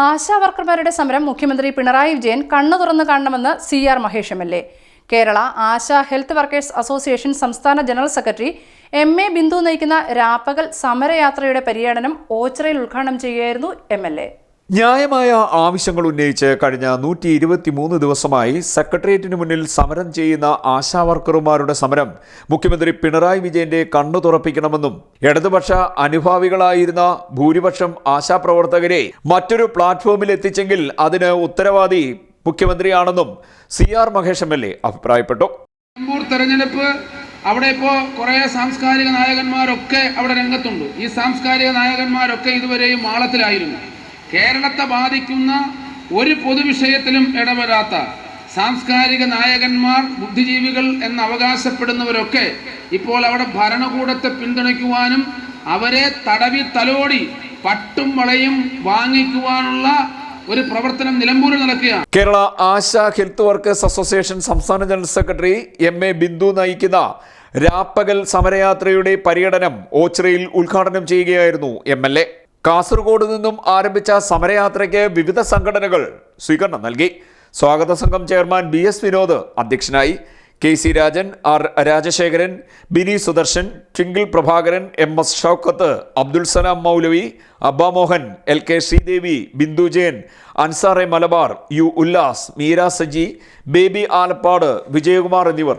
ആശാ വർക്കർമാരുടെ സമരം മുഖ്യമന്ത്രി പിണറായി വിജയൻ കണ്ണു തുറന്ന് കാണണമെന്ന് C R Mahesh M L A. Kerala ASHA health workers association സംസ്ഥാന general secretary M A Bindu നയിക്കുന്ന രാപ്പകൽ സമരയാത്രയുടെ പര്യടനം ഓച്ചിറയിൽ ഉദ്ഘാടനം ചെയ്യുകയായിരുന്നു എം എൽ എ. ന്യായമായ ആവശ്യങ്ങൾ ഉന്നയിച്ച് കഴിഞ്ഞ നൂറ്റി ഇരുപത്തി മൂന്ന് ദിവസമായി സെക്രട്ടേറിയറ്റിന് മുന്നിൽ സമരം ചെയ്യുന്ന ആശാ വർക്കർമാരുടെ സമരം മുഖ്യമന്ത്രി പിണറായി വിജയന്റെ കണ്ണു തുറപ്പിക്കണമെന്നും ഇടതുപക്ഷ അനുഭാവികളായിരുന്ന ഭൂരിപക്ഷം ആശാപ്രവർത്തകരെ മറ്റൊരു പ്ലാറ്റ്ഫോമിൽ എത്തിച്ചെങ്കിൽ അതിന് ഉത്തരവാദി മുഖ്യമന്ത്രിയാണെന്നും C R Mahesh M L A അഭിപ്രായപ്പെട്ടു. തെരഞ്ഞെടുപ്പ് അവിടെ ഇപ്പോൾ കുറേ സാംസ്കാരിക നായകന്മാരൊക്കെ അവിടെ രംഗത്തുണ്ട്. ഈ സാംസ്കാരിക നായകന്മാരൊക്കെ ഇതുവരെയും മാളത്തിലായിരുന്നു. കേരളത്തെ ബാധിക്കുന്ന ഒരു പൊതുവിഷയത്തിലും ഇടപെടാത്ത സാംസ്കാരിക നായകന്മാർ ബുദ്ധിജീവികൾ എന്ന് അവകാശപ്പെടുന്നവരൊക്കെ ഇപ്പോൾ അവിടെ ഭരണകൂടത്തെ പിന്തുണയ്ക്കുവാനും അവരെ തടവി തലോടി പട്ടും വളയും വാങ്ങിക്കുവാനുള്ള ഒരു പ്രവർത്തനം നിലമ്പൂരിൽ നടക്കുകയാണ്. Kerala ASHA health workers association സംസ്ഥാന general secretary M A Bindu നയിക്കുന്ന രാപ്പകൽ സമരയാത്രയുടെ പര്യടനം ഓച്ചിറയിൽ ഉദ്ഘാടനം ചെയ്യുകയായിരുന്നു എം എൽ എ. കാസർഗോഡ് നിന്നും ആരംഭിച്ച സമരയാത്രയ്ക്ക് വിവിധ സംഘടനകൾ സ്വീകരണം നൽകി. സ്വാഗത സംഘം ചെയർമാൻ ബി എസ് വിനോദ് അധ്യക്ഷനായി. K C Rajan R Rajasekharan Bini Sudarshan Twinkle Prabhakaran M S Shoukath Abdul Salam Moulavi Abba Mohan L K Sreedevi Bindu Jayan അൻസാറെ Malabar U Ullas Meera Saji baby Alappad Vijayakumar എന്നിവർ